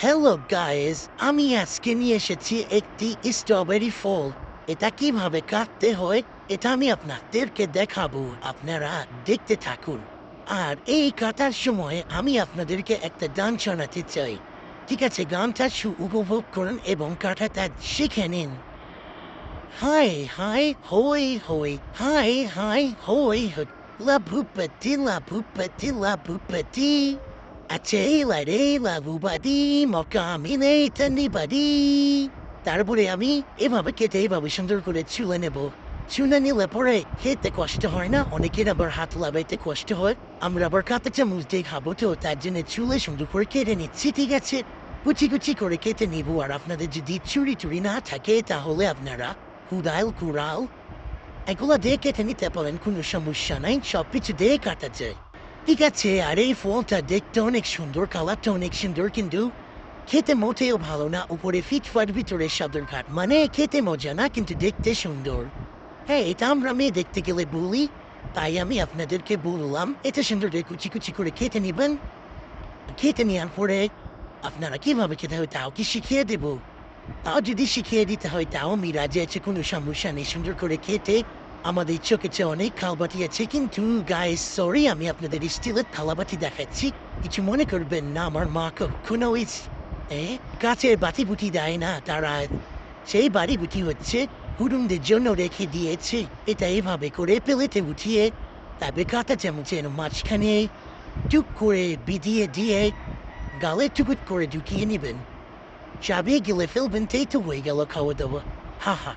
Hello guys আমি আজকে নিয়ে এসেছি একটি স্ট্রবেরি ফল এটা কীভাবে কাটতে হয়, এটা আমি আপনাদেরকে দেখাবো। আপনারা দেখতে থাকুন। আর এই কাটার সময় আমি আপনাদেরকে একটা গান শোনাতে চাই। ঠিক আছে, গানটা সু উপভোগ করুন এবং কাটাটা শিখে নিন। হাই হাই, হই হই, হাই হাই, হই হই লা ভূপতি লা তারপরে আমি এভাবে কেটে এভাবে সুন্দর করে চুলে নেব চুলে নিলে পরে খেতে কষ্ট হয় না অনেকের আবার হাত লাগাইতে কষ্ট হয় আমরা আবার কাঁচা চামচ দিয়ে খাব তো তার জন্য চুলে সুন্দর করে কেটে নিচ্ছি ঠিক আছে কুচি কুচি করে কেটে নিব আর আপনাদের যদি চুরি চুরি না থাকে তাহলে আপনারা কুড়াল কুড়াল এগুলো দিয়ে কেটে নিতে পারেন কোনো সমস্যা নাই সব কিছু দিয়ে কাটা যায় ঠিক আছে, আর এই ফলটা দেখতে অনেক সুন্দর, কালারটা অনেক সুন্দর, কিন্তু খেতে মোটেও ভালো না, উপরে ফিটফাট ভিতরে সাদর ঘাট। মানে খেতে মজা না, কিন্তু দেখতে সুন্দর। হ্যাঁ এটা আমরা মেয়ে দেখতে গেলে বলি, তাই আমি আপনাদেরকে বললাম এটা সুন্দর কুচি কুচি করে খেতে নেবেন। খেতে নেওয়ার পরে আপনারা কীভাবে খেতে হয় তাও কি শিখিয়ে দেব? তাও যদি শিখিয়ে দিতে হয় তাও আমি রাজি আছে কোনো সমস্যা নেই, সুন্দর করে খেতে আমাদের চোখেছে অনেক খালবাটি আছে কিন্তু গায়ে সরি আমি আপনাদের স্টিলের থালাবাটি দেখাচ্ছি। কিছু মনে করবেন না, আমার মা কখনো ওই কাছের বাটি বুটি দেয় না তারা। সেই বাড়ি বুটি হচ্ছে হুডুমদের জন্য রেখে দিয়েছে। এটা এভাবে করে পেলেতে উঠিয়ে তারপরে কাঁটা চামচের মাঝখানে টুক করে বিধিয়ে দিয়ে গালে টুকুট করে ঢুকিয়ে নেবেন। চাবিয়ে গেলে ফেলবেন, তাই তো হয়ে গেল খাওয়া দাওয়া। হা হা।